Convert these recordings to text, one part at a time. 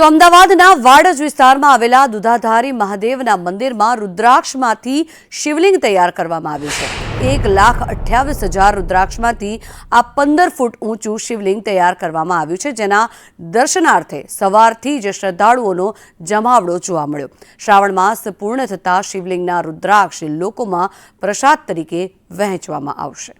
તો અમદાવાદના વાડજ વિસ્તારમાં આવેલા દુધાધારી મહાદેવના મંદિરમાં રુદ્રાક્ષમાંથી શિવલિંગ તૈયાર કરવામાં આવ્યું છે. એક લાખ અઠ્યાવીસ હજાર રુદ્રાક્ષમાંથી આ પંદર ફૂટ ઊંચું શિવલિંગ તૈયાર કરવામાં આવ્યું છે, જેના દર્શનાર્થે સવારથી જ શ્રદ્ધાળુઓનો જમાવડો જોવા મળ્યો. શ્રાવણ માસ પૂર્ણ થતાં શિવલિંગના રુદ્રાક્ષ લોકોમાં પ્રસાદ તરીકે વહેંચવામાં આવશે.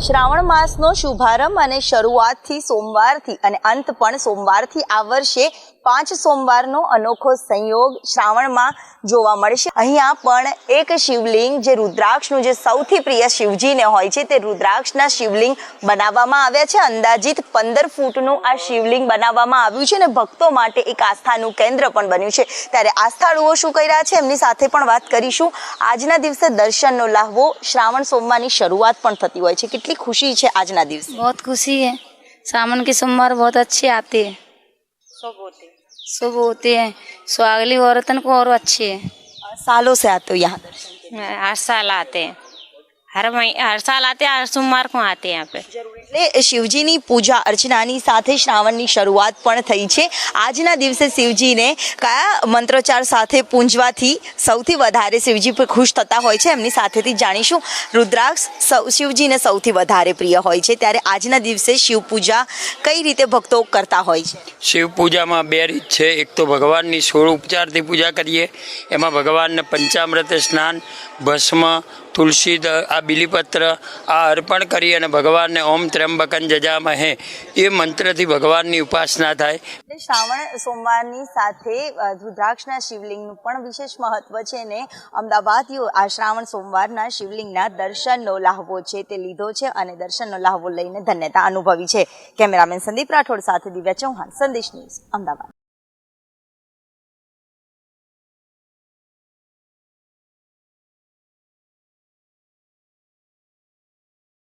શ્રાવણ માસનો શુભારંભ અને શરૂઆતથી સોમવારથી અને અંત પણ સોમવારથી આ વર્ષે પાંચ સોમવારનો અનોખો સંયોગ શ્રાવણમાં જોવા મળશે અહીંયા પણ એક શિવલિંગ જે રુદ્રાક્ષનું જે સૌથી પ્રિય શિવજીને હોય છે તે રુદ્રાક્ષના શિવલિંગ બનાવવામાં આવ્યા છે અંદાજિત પંદર ફૂટનું આ શિવલિંગ બનાવવામાં આવ્યું છે અને ભક્તો માટે એક આસ્થાનું કેન્દ્ર પણ બન્યું છે ત્યારે આસ્થાળુઓ શું કહી રહ્યા છે એમની સાથે પણ વાત કરીશું આજના દિવસે દર્શનનો લાહવો શ્રાવણ સોમવારની શરૂઆત પણ થતી હોય છે કેટલી ખુશી છે આજના દિવસે बहुत खुशी है सावन के सोमवार बहुत अच्छे आते हैं शुभ होते हैं स्वागली औरतन को और अच्छे हैं सालों से आते हो यहाँ दर्शन हर साल आते हैं हर महीने हर साल आते हैं हर सोमवार को आते हैं यहाँ पे એટલે શિવજીની પૂજા અર્ચનાની સાથે શ્રાવણની શરૂઆત પણ થઈ છે આજના દિવસે શિવજીને કયા મંત્રોચ્ચાર સાથે પૂંજવાથી સૌથી વધારે શિવજી પર ખુશ થતા હોય છે એમની સાથેથી જાણીશું રુદ્રાક્ષ સૌ શિવજીને સૌથી વધારે પ્રિય હોય છે ત્યારે આજના દિવસે શિવ પૂજા કઈ રીતે ભક્તો કરતા હોય છે શિવ પૂજામાં બે રીત છે એક તો ભગવાનની સોળ ઉપચારથી પૂજા કરીએ એમાં ભગવાનને પંચામૃત સ્નાન ભસ્મ તુલસી દ- આ બિલીપત્ર આ અર્પણ કરી અને ભગવાનને ઓમ ત્ર્યંબકન જજામહે. એ મંત્રથી ભગવાનની ઉપાસના થાય. શ્રાવણ સોમવારની સાથે રુદ્રાક્ષના શિવલિંગનું પણ વિશેષ મહત્વ છે ને અમદાવાદીઓ આ શ્રાવણ સોમવારના શિવલિંગના દર્શનનો લાહવો છે, તે લીધો છે અને દર્શનનો લાહવો લઈને ધન્યતા અનુભવી છે. કેમેરામેન સંદીપ રાઠોડ સાથે દિવ્યા ચૌહાણ, સંદેશ ન્યૂઝ, અમદાવાદ.